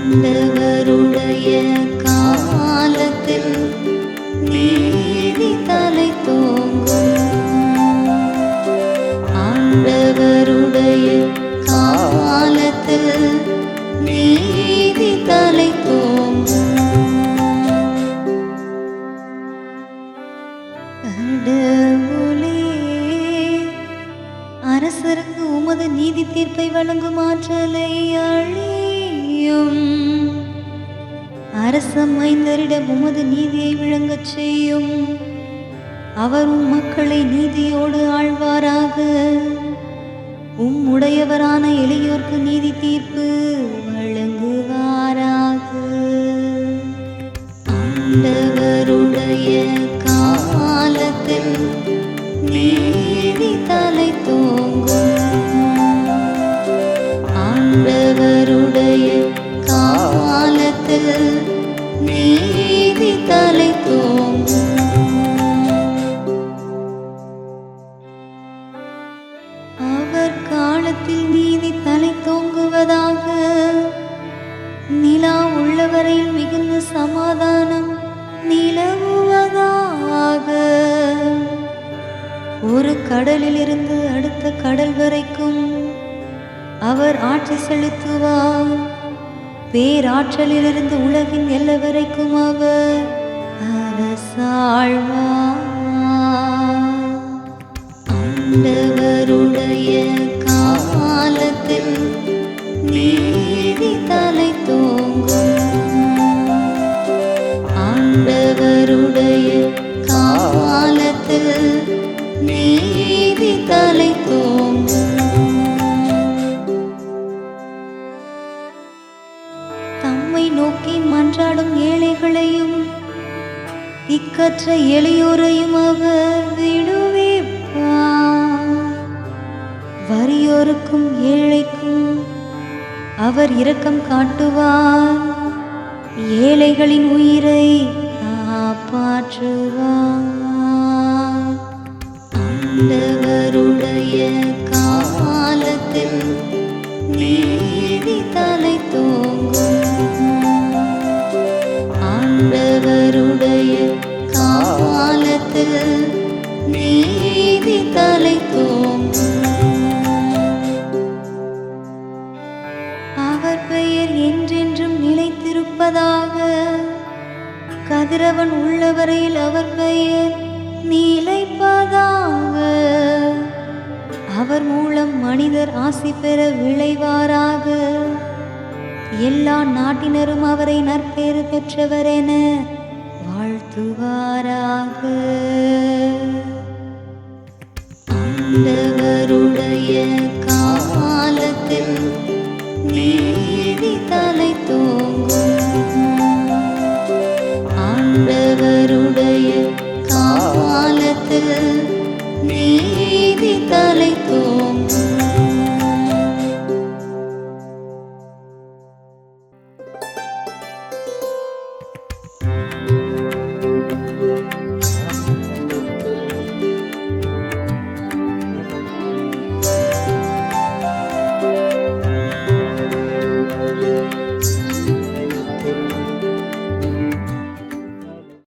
ஆண்டவருடைய காலத்தில் நீதி தலை தோங்கும். ஆண்டவருடைய காலத்தில் நீதி தலை தோங்கும். கடவுளே அரசருக்கு உமது நீதி தீர்ப்பை வழங்கும் ஆற்றலை செய்யும். அரச மைந்தரிடம் உமது நீதியை விளங்கச் செய்யும். அவர் உம் மக்களை நீதியோடு ஆழ்வாராக. உம் உடையவரான எளியோர்க்கு நீதி தீர்ப்பு வழங்குவாராக. அந்த நீதி தலை தோங்கும் அவர் காலத்தில் நீதி தலை தோங்குவதாக நிலா உள்ளவரையில் மிகுந்த சமாதானம் நிலவுவதாக. ஒரு கடலிலிருந்து அடுத்த கடல் வரைக்கும் அவர் ஆட்சி செலுத்துவார். பேராற்றலிலிருந்து உலகின் எல்லை வரைக்கும் அவர் அரசாழ்வாண்டவருடைய காலத்தில் நீதி தலை தோங்கும் ஆண்டவருடைய காலத்தில் நீதி தலை தோங்கும். கர்த்தாவை நோக்கி மன்றாடும் ஏழைகளையும் இக்கற்ற எளியோரையும் அவர் விடுவிப்பார். வறியோருக்கும் ஏழைக்கும் அவர் இரக்கம் காட்டுவார். ஏழைகளின் உயிரை காப்பாற்றுவார். ஆண்டவருடைய காலத்தில் நீதி தலை தோங்கும் அவர் பெயர் என்றென்றும் நிலைத்திருப்பதாக கதிரவன் உள்ளவரையில் அவர் பெயர் நிலைப்பதாக. அவர் மூலம் மனிதர் ஆசி பெற விளைவாராக. எல்லா நாட்டினரும் அவரை நற்பேறு பெற்றவர் என வாழ்த்துவாராக. ஆண்டவருடைய